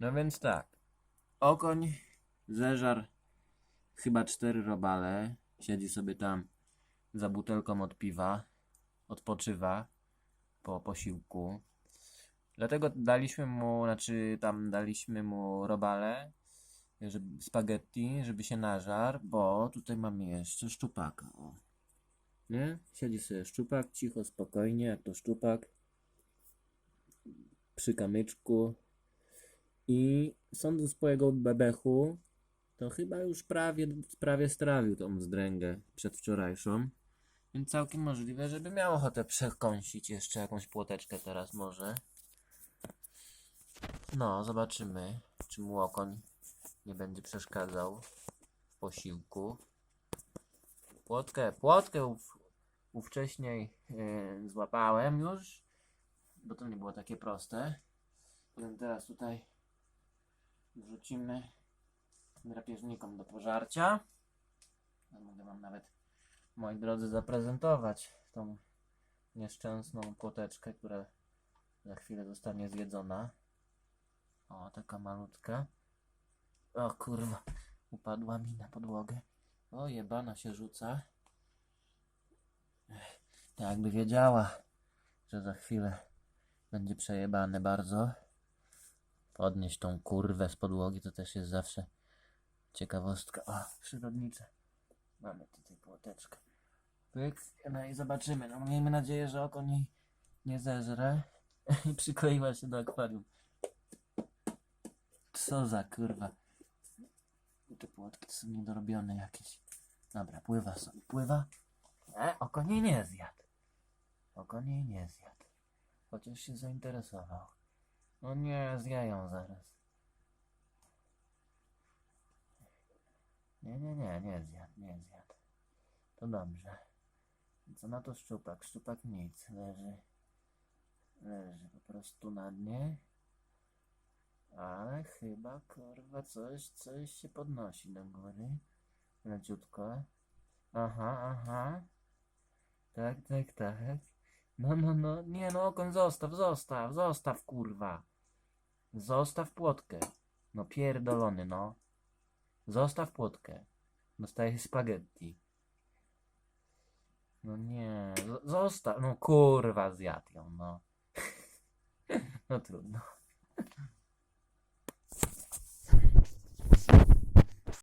No więc tak. Okoń zeżar chyba cztery robale. Siedzi sobie tam za butelką od piwa. Odpoczywa po posiłku. Dlatego daliśmy mu, znaczy tam daliśmy mu robale, żeby, spaghetti, żeby się nażarł, bo tutaj mamy jeszcze szczupaka. O. Nie? Siedzi sobie szczupak, cicho, spokojnie, jak to szczupak. Przy kamyczku. I sądząc po jego bebechu, to chyba już prawie, prawie strawił tą wzdręgę przedwczorajszą. Więc całkiem możliwe, żeby miał ochotę przekąsić jeszcze jakąś płoteczkę teraz może. No, zobaczymy, czy mu okoń nie będzie przeszkadzał w posiłku. Płotkę, płotkę ów, ówcześniej e, złapałem już, bo to nie było takie proste. Więc teraz tutaj wrzucimy drapieżnikom do pożarcia. Ja mogę wam nawet, moi drodzy, zaprezentować tą nieszczęsną płoteczkę, która za chwilę zostanie zjedzona. O, taka malutka. O kurwa, upadła mi na podłogę. O, jebana się rzuca. Tak jakby wiedziała, że za chwilę będzie przejebane bardzo. Podnieść tą kurwę z podłogi to też jest zawsze ciekawostka. O, przyrodnicze. Mamy tutaj płoteczkę. Pyk, no i zobaczymy. No miejmy nadzieję, że oko nie, nie zeżre. I przykleiła się do akwarium. Co za kurwa. Te płotki są niedorobione jakieś. Dobra, pływa sobie. Pływa. E, oko nie, nie zjadł. Oko nie, nie zjadł. Chociaż się zainteresował. No nie, zjają zaraz. Nie, nie, nie, nie zjadł, nie zjadł. To dobrze. Co na to szczupak? Szczupak nic. Leży. Leży po prostu na dnie. Ale chyba, kurwa, coś, coś się podnosi do góry. Leciutko. Aha, aha. Tak, tak, tak. No, no, no. Nie no, okoń zostaw, zostaw, zostaw, kurwa. Zostaw płotkę. No pierdolony, no. Zostaw płotkę. Dostaję spaghetti. No nie, zostaw, no kurwa zjadł ją, no. No trudno.